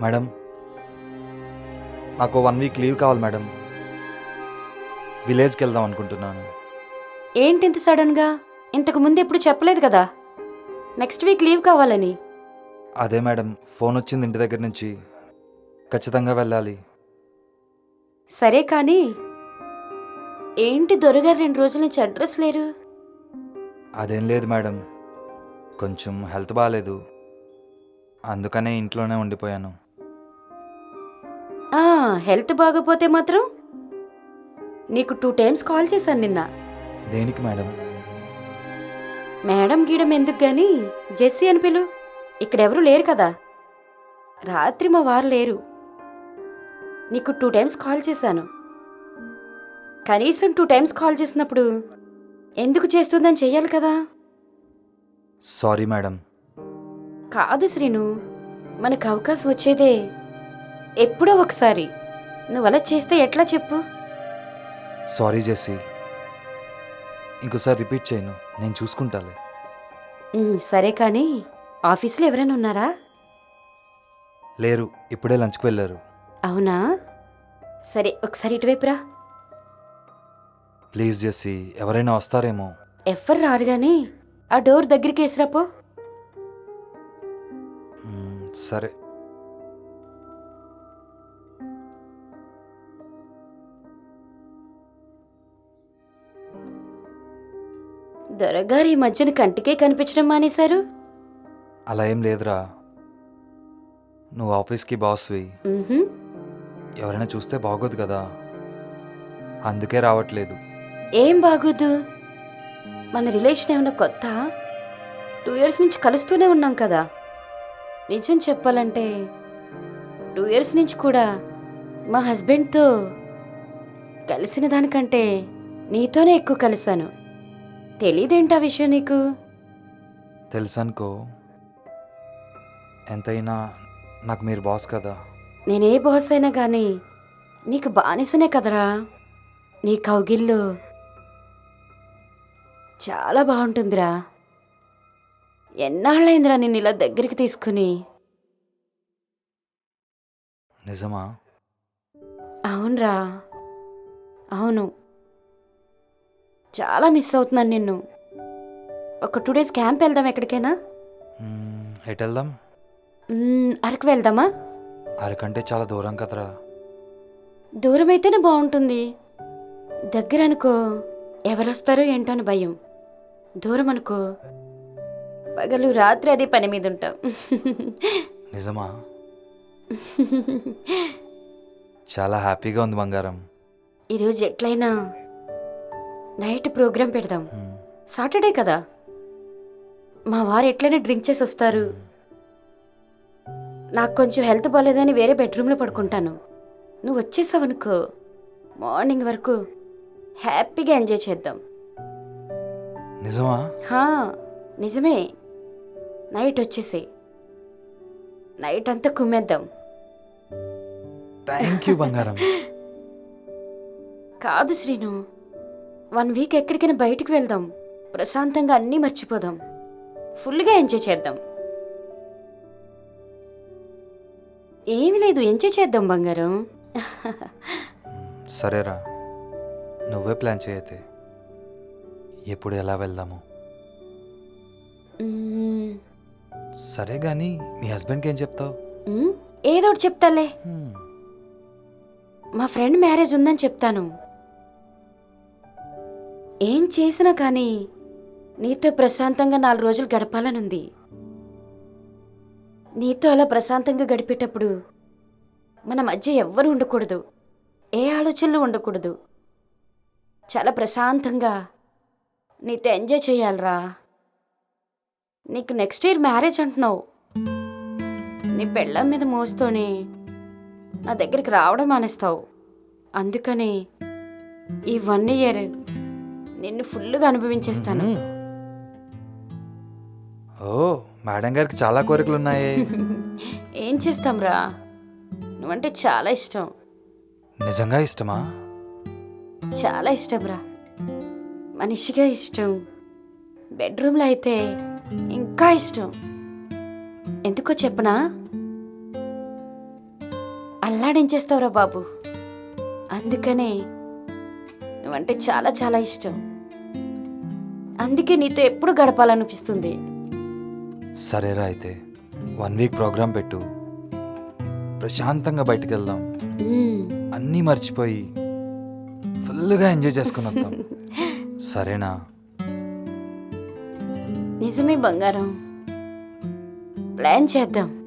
Madam. నాకు one week leave కావాలి madam. విలేజ్కి వెళ్దాం అనుకుంటున్నాను. ఏంటి ఇంత సడన్గా ఇంతకు ముందు ఎప్పుడు చెప్పలేదు కదా? నెక్స్ట్ వీక్ లీవ్ కావాలని. అదే మేడం ఫోన్ వచ్చింది ఇంటి దగ్గర నుంచి. ఖచ్చితంగా వెళ్ళాలి. సరే కానీ ఏంటి దొరగారు రెండు రోజుల నుంచి అడ్రస్ లేరు? అదేం లేదు మేడం కొంచెం హెల్త్ బాగాలేదు అందుకనే ఇంట్లోనే ఉండిపోయాను. హెల్త్ బాగోపోతే మాత్రం నీకు టూ టైమ్స్ కాల్ చేశాను నిన్న. దేనికి మేడం? మేడం గీడం ఎందుకు గాని జెస్సీ అని పిలు. ఇక్కడెవరూ లేరు కదా. రాత్రి మా వారు లేరు. నీకు టూ టైమ్స్ కాల్ చేశాను. కనీసం టూ టైమ్స్ కాల్ చేసినప్పుడు ఎందుకు చేస్తుందని చెయ్యాలి కదా. Sorry madam. కాదు శ్రీను మనకు అవకాశం వచ్చేదే ఎప్పుడో ఒకసారి. నువ్వు అలా చేస్తే ఎట్లా చెప్పు? Sorry Jessie. ఇంకోసారి రిపీట్ చేయను. నేను చూసుకుంటాలే. ఉమ్, సరే కానీ ఆఫీస్లో ఎవరైనా ఉన్నారా? లేరు. ఇప్పుడే లంచ్కి వెళ్ళారు. అవునా? సరే ఒకసారి ఇటువైపు రా. ప్లీజ్ జెస్సీ ఎవరైనా వస్తారేమో. ఎవ్వరు రారు గాని ఆ డోర్ దగ్గరికి వేసిరాపో మ్మ్, సరే. దొరగారు ఈ మధ్యన కంటికే కనిపించడం మానేశారు? అలా ఏం లేదురా. నువ్వు ఆఫీస్కి బాస్వి. ఎవరైనా చూస్తే బాగోదు కదా. అందుకే రావట్లేదు. ఏం బాగోదు? మన రిలేషన్ ఏమన్నా కొత్త? టూ ఇయర్స్ నుంచి కలుస్తూనే ఉన్నాం కదా. నిజం చెప్పాలంటే టూ ఇయర్స్ నుంచి కూడా మా హస్బెండ్తో కలిసిన దానికంటే నీతోనే ఎక్కువ కలిశాను. తెలీదేంటా విషయం నీకు? తెలుసనుకో. ఎంతైనా నాకు మీరు బాస్ కదా. నేనే బాస్ అయినా కానీ నీకు బానిసనే కదరా. నీ కౌగిల్లో చాలా బాగుంటుందిరా. ఎన్నాళ్ళైందిరా నిన్ను ఇలా దగ్గరికి తీసుకుని? నిజమా? అవునరా. అవును. చాలా మిస్ అవుతున్నాను నిన్ను. ఒక టూ డేస్ క్యాంప్ వెళ్దాం ఎక్కడికైనా? ఎటు వెళ్దాం? అరకు వెళ్దామా? అరకంటే చాలా దూరం కదరా. దూరం అయితేనే బాగుంటుంది. దగ్గర అనుకో ఎవరొస్తారో ఏంటో అని భయం. దూరం అనుకో పగలు రాత్రి అదే పని మీద ఉంటాం. నిజమా? చాలా హ్యాపీగా ఉంది బంగారం. ఈరోజు ఎట్లయినా నైట్ ప్రోగ్రాం పెడదాం. సాటర్డే కదా? మా వారు ఎట్లయినా డ్రింక్ చేసి వస్తారు. నాకు కొంచెం హెల్త్ బాగాలేదని వేరే బెడ్రూమ్లో పడుకుంటాను. నువ్వు వచ్చేసావనుకో మార్నింగ్ వరకు హ్యాపీగా ఎంజాయ్ చేద్దాం. నిజమా? హా నిజమే. నైట్ వచ్చేసి నైట్ అంతా కుమ్మేద్దాం. థ్యాంక్ యూ బంగారం. కాదు శ్రీను. వన్ వీక్ ఎక్కడికైనా బయటికి వెళ్దాం. ప్రశాంతంగా అన్నీ మర్చిపోదాం. ఫుల్గా ఎంజాయ్ చేద్దాం. ఏమీ లేదు ఎంజాయ్ చేద్దాం బంగారం. సరేరా. నువ్వే ప్లాన్ చేయతే ఎప్పుడు ఎలా వెళ్దాము? సరే కానీ మీ హస్బెండ్కి ఏం చెప్తావు? ఏదో ఒకటి చెప్తాలే. మా ఫ్రెండ్ మ్యారేజ్ ఉందని చెప్తాను. ఏం చేసినా కానీ నీతో ప్రశాంతంగా నాలుగు రోజులు గడపాలనుంది. నీతో అలా ప్రశాంతంగా గడిపేటప్పుడు మన మధ్య ఎవ్వరు ఉండకూడదు. ఏ ఆలోచనలు ఉండకూడదు. చాలా ప్రశాంతంగా నీతో ఎంజాయ్ చేయాలరా. నీకు నెక్స్ట్ ఇయర్ మ్యారేజ్ అంటున్నావు. నీ పెళ్ళం మీద మోస్తూనే నా దగ్గరికి రావడం మానేస్తావు. అందుకని ఈ వన్ ఇయర్ నిన్ను ఫుల్గా అనుభవించేస్తాను. ఓ మేడం గారికి చాలా కోరికలు ఉన్నాయి ఏం చేస్తాంరా? నువ్వంటే చాలా ఇష్టం. నిజంగా ఇష్టమా? చాలా ఇష్టం రా మనిషిగా ఇష్టం. బెడ్రూమ్లో అయితే ఇంకా ఇష్టం. ఎందుకో చెప్పనా? అల్లాడించేస్తావురా బాబు? అందుకనే నువ్వంటే చాలా చాలా ఇష్టం. అందుకే నీతో ఎప్పుడు గడపాలనిపిస్తుంది? సరేరా అయితే వన్ వీక్ ప్రోగ్రామ్ పెట్టు. ప్రశాంతంగా బయటికి వెళ్దాం. అన్నీ మర్చిపోయి ఫుల్గా ఎంజాయ్ చేసుకుని వద్దాం. సరేనా? నిజమే బంగారం. ప్లాన్ చేద్దాం.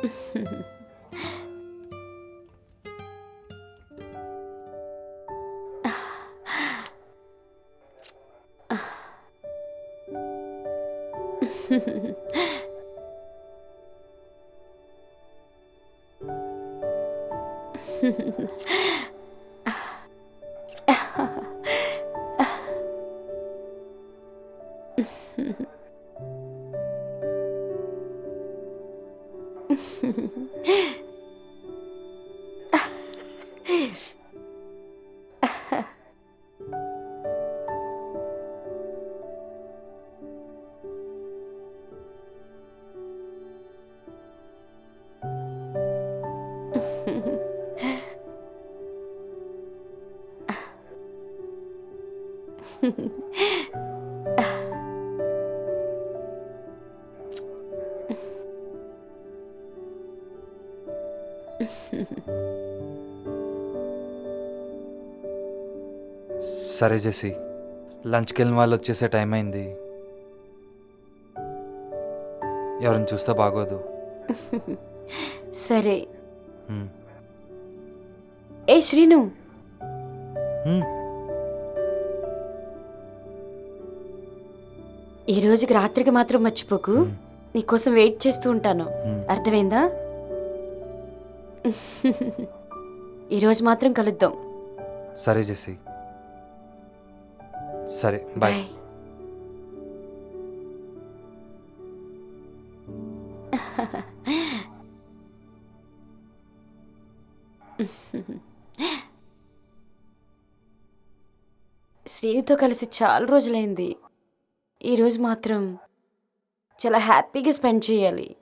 哼哼啊啊哼哼哼哼哼哼 Mm-hmm. సరే జెసి లంచ్కి వెళ్ళిన వాళ్ళు వచ్చేసే టైం అయింది ఎవరిని చూస్తే బాగోదు సరే హ్మ్. ఏ శ్రీను హ్మ్. ఈ రోజుకి రాత్రికి మాత్రం మర్చిపోకు. నీకోసం వెయిట్ చేస్తూ ఉంటాను హ్మ్. అర్థమైందా ఈరోజు మాత్రం కలుద్దాం. సరే జెసి సరే బాయ్. బాయ్. శ్రీనితో కలిసి చాలా రోజులైంది. ఈరోజు మాత్రం చాలా హ్యాపీగా స్పెండ్ చేయాలి.